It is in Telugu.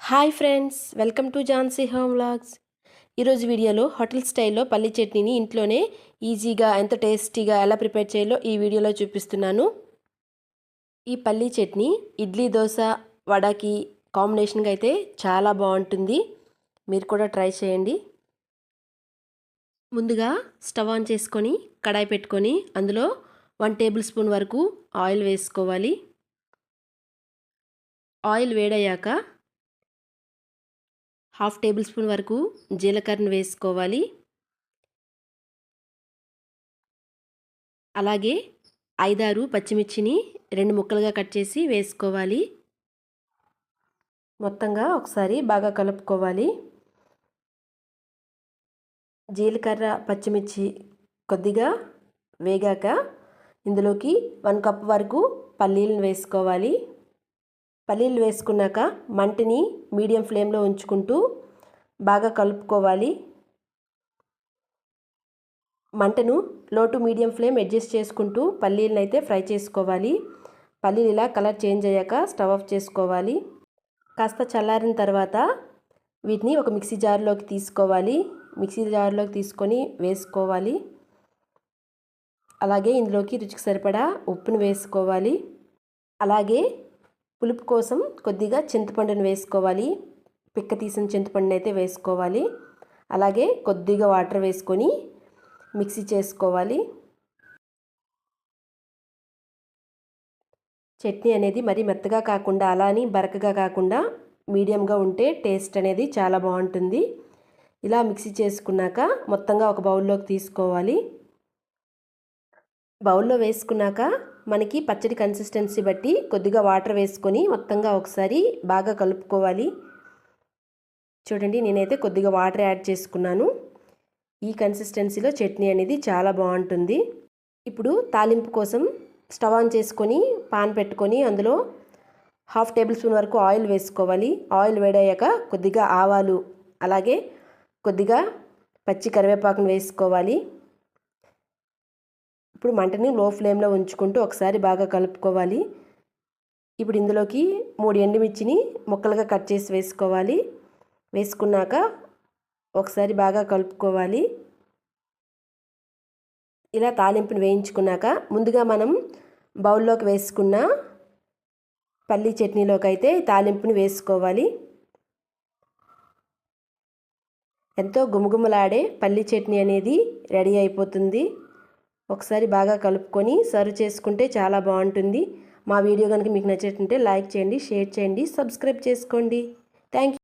Hi friends welcome to Jhansi home vlogs. ఈరోజు వీడియోలో హోటల్ స్టైల్లో పల్లి చట్నీని ఇంట్లోనే ఈజీగా ఎంత టేస్టీగా ఎలా ప్రిపేర్ చేయాలో ఈ వీడియోలో చూపిస్తున్నాను. ఈ పల్లీ చట్నీ ఇడ్లీ దోశ వడకి కాంబినేషన్గా అయితే చాలా బాగుంటుంది. మీరు కూడా ట్రై చేయండి. ముందుగా స్టవ్ ఆన్ చేసుకొని కడాయి పెట్టుకొని అందులో వన్ టేబుల్ స్పూన్ వరకు ఆయిల్ వేసుకోవాలి. ఆయిల్ వేడయ్యాక హాఫ్ టేబుల్ స్పూన్ వరకు జీలకర్రను వేసుకోవాలి. అలాగే ఐదారు పచ్చిమిర్చిని రెండు ముక్కలుగా కట్ చేసి వేసుకోవాలి. మొత్తంగా ఒకసారి బాగా కలుపుకోవాలి. జీలకర్ర పచ్చిమిర్చి కొద్దిగా వేగాక ఇందులోకి వన్ కప్ వరకు పల్లీలను వేసుకోవాలి. పల్లీలు వేసుకున్నాక మంటని మీడియం ఫ్లేమ్లో ఉంచుకుంటూ బాగా కలుపుకోవాలి. మంటను లో టు మీడియం ఫ్లేమ్ అడ్జస్ట్ చేసుకుంటూ పల్లీలను అయితే ఫ్రై చేసుకోవాలి. పల్లీలు ఇలా కలర్ చేంజ్ అయ్యాక స్టవ్ ఆఫ్ చేసుకోవాలి. కాస్త చల్లారిన తర్వాత వీటిని ఒక మిక్సీ జార్లోకి తీసుకోవాలి. మిక్సీ జార్లోకి తీసుకొని వేసుకోవాలి. అలాగే ఇందులోకి రుచికి సరిపడా ఉప్పును వేసుకోవాలి. అలాగే పులుపు కోసం కొద్దిగా చింతపండును వేసుకోవాలి. పిక్క తీసిన చింతపండుని అయితే వేసుకోవాలి. అలాగే కొద్దిగా వాటర్ వేసుకొని మిక్సీ చేసుకోవాలి. చట్నీ అనేది మరి మెత్తగా కాకుండా అలా అని బరకగా కాకుండా మీడియంగా ఉంటే టేస్ట్ అనేది చాలా బాగుంటుంది. ఇలా మిక్సీ చేసుకున్నాక మొత్తంగా ఒక బౌల్లోకి తీసుకోవాలి. బౌల్లో వేసుకున్నాక మనకి పచ్చడి కన్సిస్టెన్సీ బట్టి కొద్దిగా వాటర్ వేసుకొని మొత్తంగా ఒకసారి బాగా కలుపుకోవాలి. చూడండి నేనైతే కొద్దిగా వాటర్ యాడ్ చేసుకున్నాను. ఈ కన్సిస్టెన్సీలో చట్నీ అనేది చాలా బాగుంటుంది. ఇప్పుడు తాలింపు కోసం స్టవ్ ఆన్ చేసుకొని పాన్ పెట్టుకొని అందులో హాఫ్ టేబుల్ స్పూన్ వరకు ఆయిల్ వేసుకోవాలి. ఆయిల్ వేడయ్యాక కొద్దిగా ఆవాలు అలాగే కొద్దిగా పచ్చి కరివేపాకును వేసుకోవాలి. ఇప్పుడు మంటని లో ఫ్లేమ్లో ఉంచుకుంటూ ఒకసారి బాగా కలుపుకోవాలి. ఇప్పుడు ఇందులోకి మూడు ఎండుమిర్చిని ముక్కలుగా కట్ చేసి వేసుకోవాలి. వేసుకున్నాక ఒకసారి బాగా కలుపుకోవాలి. ఇలా తాలింపుని వేయించుకున్నాక ముందుగా మనం బౌల్లోకి వేసుకున్న పల్లీ చట్నీలోకి అయితే తాలింపుని వేసుకోవాలి. ఎంతో గుమగుమలాడే పల్లి చట్నీ అనేది రెడీ అయిపోతుంది. ఒకసారి బాగా కలుపుకొని సర్వ్ చేసుకుంటే చాలా బాగుంటుంది. మా వీడియో కనుక మీకు నచ్చేటంటే లైక్ చేయండి షేర్ చేయండి సబ్స్క్రైబ్ చేసుకోండి. థ్యాంక్